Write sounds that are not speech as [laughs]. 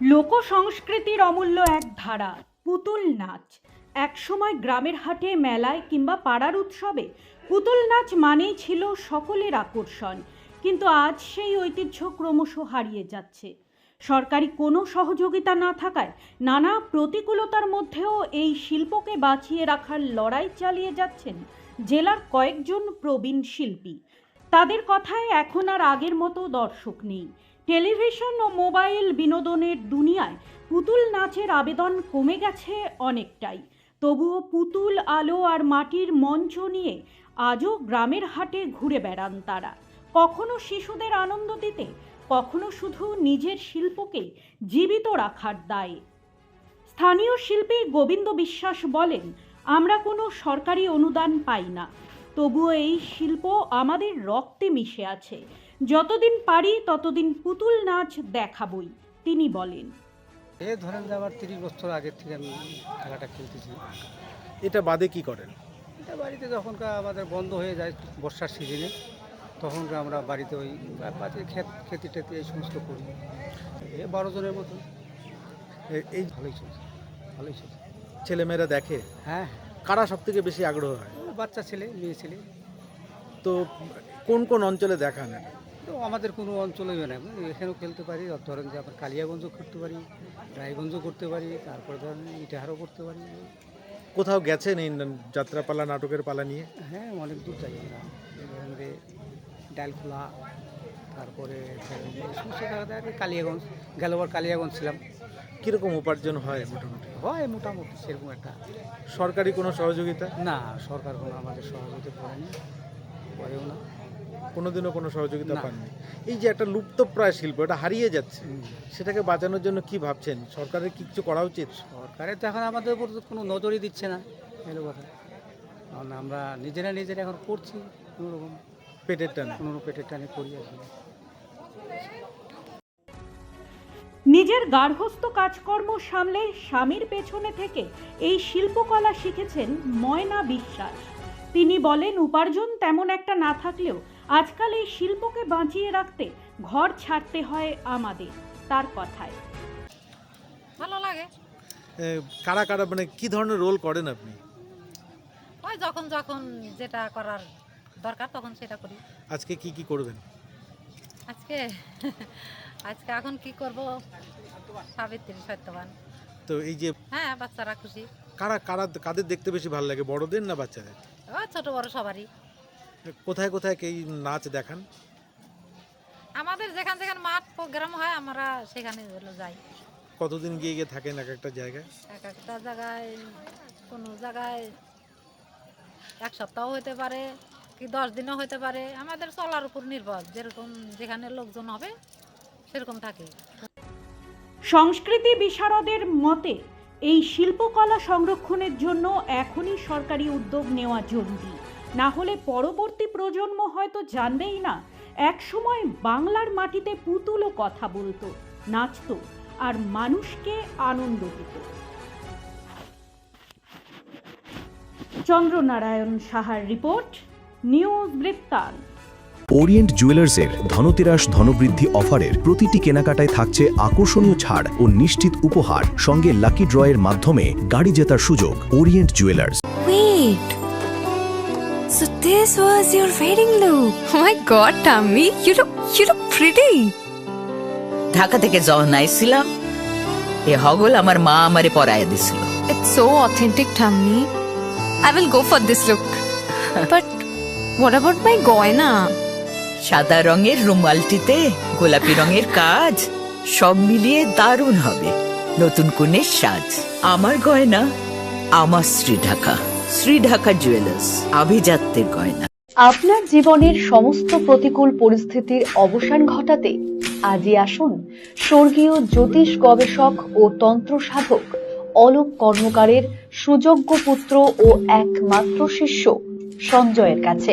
লোক সংস্কৃতির অমূল্য এক ধারা, পুতুল নাচ। একসময় গ্রামের হাটে, মেলায় কিংবা পাড়ার উৎসবে পুতুল নাচ মানেই ছিল সকলের আকর্ষণ। কিন্তু আজ সেই ঐতিহ্য ক্রমশ হারিয়ে যাচ্ছে। সরকারি কোনো সহযোগিতা না থাকায় নানা প্রতিকূলতার মধ্যেও এই শিল্পকে বাঁচিয়ে রাখার লড়াই চালিয়ে যাচ্ছেন জেলার কয়েকজন প্রবীণ শিল্পী। তাদের কথায় এখন আর আগের মতো দর্শক নেই। টেলিভিশন ও মোবাইল বিনোদনের দুনিয়ায় পুতুল নাচের আবেদন কমে গেছে অনেকটাই। তবুও পুতুল, আলো আর মাটির মঞ্চ নিয়ে আজও গ্রামের হাটে ঘুরে বেড়ান তারা। কখনো শিশুদের আনন্দ দিতে, কখনো শুধু নিজের শিল্পকে জীবিত রাখার দায়ে। স্থানীয় শিল্পী গোবিন্দ বিশ্বাস বলেন, আমরা কোনো সরকারি অনুদান পাই না। তবুও এই শিল্প আমাদের রক্তে মিশে আছে। যতদিন পারি ততদিন পুতুল নাচ দেখাবই তিনি বলেন। এ ধরেন যে আবার তিরিশ বছর আগের থেকে আমি খেলাটা খেলতেছি। এটা বাদে কি করেন? এটা বাড়িতে যখনকার আমাদের বন্ধ হয়ে যায় বর্ষার সিজনে তখনকার আমরা বাড়িতে ওই বাড়িতে ক্ষেত খেতি টেতি এই সমস্ত করি। এ বারো জনের মতো। এই ভালোই চলছে ভালোই চলছে। ছেলেমেয়েরা দেখে? হ্যাঁ। কারা সব থেকে বেশি আগ্রহ হয়? বাচ্চা ছেলে মেয়ে ছেলে। তো কোন কোন অঞ্চলে দেখা দেখান তো আমাদের কোনো অঞ্চলেই না এখানেও খেলতে পারি ধরেন যে আমরা কালিয়াগঞ্জও করতে পারি রায়গঞ্জও করতে পারি তারপরে ধরেন ইটাহারও করতে পারি। কোথাও গেছেন এই যাত্রাপালা নাটকের পালা নিয়ে? হ্যাঁ অনেক দূর যাই আমরা। ডালখোলা তারপরে ধরেন যে এই সমস্ত জায়গাতে আর কি কালিয়াগঞ্জ গেলবার কালিয়াগঞ্জ ছিলাম। কীরকম উপার্জন হয় মোটামুটি? হয় মোটামুটি সেরকম একটা। সরকারি কোনো সহযোগিতা? না সরকার কোনো আমাদের সহযোগিতা করেনি করেও না। কোনোদিনও কোনো সহযোগিতা। পাননি? এই যে একটা লুপ্তপ্রায় শিল্প এটা হারিয়ে যাচ্ছে সেটাকে বাঁচানোর জন্য কি ভাবছেন? সরকারের কিছু করা উচিত? সরকারের তো এখন আমাদের উপর তো কোনো নজরই দিচ্ছে না এলো কথা। কারণ আমরা নিজেরা নিজেরা এখন করছি কোনো রকম পেটের টান। কোনো পেটের টানে করি আর নিজের গার্হস্থ্য কাজকর্ম সামলে স্বামীর পেছনে থেকে এই শিল্পকলা শিখেছেন ময়না বিশ্বাস। তিনি বলেন উপার্জন তেমন একটা না থাকলেও আজকাল এই শিল্পকে বাঁচিয়ে রাখতে ঘর ছাড়তে হয় আমাদের। তার কথায়। ভালো লাগে। কারা কারা মানে কি ধরনের রোল করেন আপনি? ওই যখন যখন যেটা করার দরকার তখন সেটা করি। আজকে কি কি করবেন? আজকে আজকে এখন কি করব? সাবিত্রী সত্যবান। তো এই যে হ্যাঁ বাচ্চারা খুশি। কারা কারা কাদের দেখতে বেশি ভালো লাগে বড়দের না বাচ্চাদের? ছোট বড় সবারই। কোথায় কোথায় এই নাচ দেখান? আমাদের যেখান যেখানে মাঠ প্রোগ্রাম হয় আমরা সেখানে যাই। কতদিন গিয়ে গিয়ে থাকেন এক একটা জায়গায়? এক একটা জায়গায় কোনো জায়গায় এক সপ্তাহ হতে পারে। কি দশ দিনও হতে পারে? আমাদের চলার উপর নির্ভর। যেরকম যেখানে লোকজন হবে, সেরকম থাকে। সংস্কৃতি বিশারদের মতে, এই শিল্পকলা সংরক্ষণের জন্য এখনই সরকারি উদ্যোগ নেওয়া জরুরি। না হলে পরবর্তী প্রজন্ম হয়তো জানবেই না, একসময় বাংলার মাটিতে পুতুলও কথা বলতো, নাচতো আর মানুষকে আনন্দ দিত। চন্দ্রনারায়ণ সাহার রিপোর্ট। নিউজ বৃত্তান্ত ওরিয়েন্ট জুয়েলার্সের ধনতেরাস ধনবৃদ্ধি অফারের প্রতিটি কেনাকাটায় থাকছে আকর্ষণীয় ছাড় ও নিশ্চিত উপহার সঙ্গে লাকি ড্রয়ের মাধ্যমে গাড়ি জেতার সুযোগ Orient jewellers Wait. So this was your wedding look. Oh my god, Tammy, you look you look pretty. Dhaka থেকে যখন আইছিলাম এ হগল আমার মা আমারে পরায় দিছিল It's so authentic, Tammy. I will go for this look. [laughs] but what about my goina? সাদা রঙের রুমালটিতে গোলাপি রঙের কাজ সব মিলিয়ে দারুণ হবে। নতুন কনের সাজ আমার গয়না আমার শ্রী ঢাকা শ্রী ঢাকা জুয়েলার্স আভিজাত্যের গয়না। আপনার জীবনের সমস্ত প্রতিকূল পরিস্থিতির অবসান ঘটাতে আজই আসুন স্বর্গীয় জ্যোতিষ গবেষক ও তন্ত্র সাধক অলোক কর্মকারের সুযোগ্য পুত্র ও একমাত্র শিষ্য সঞ্জয়ের কাছে।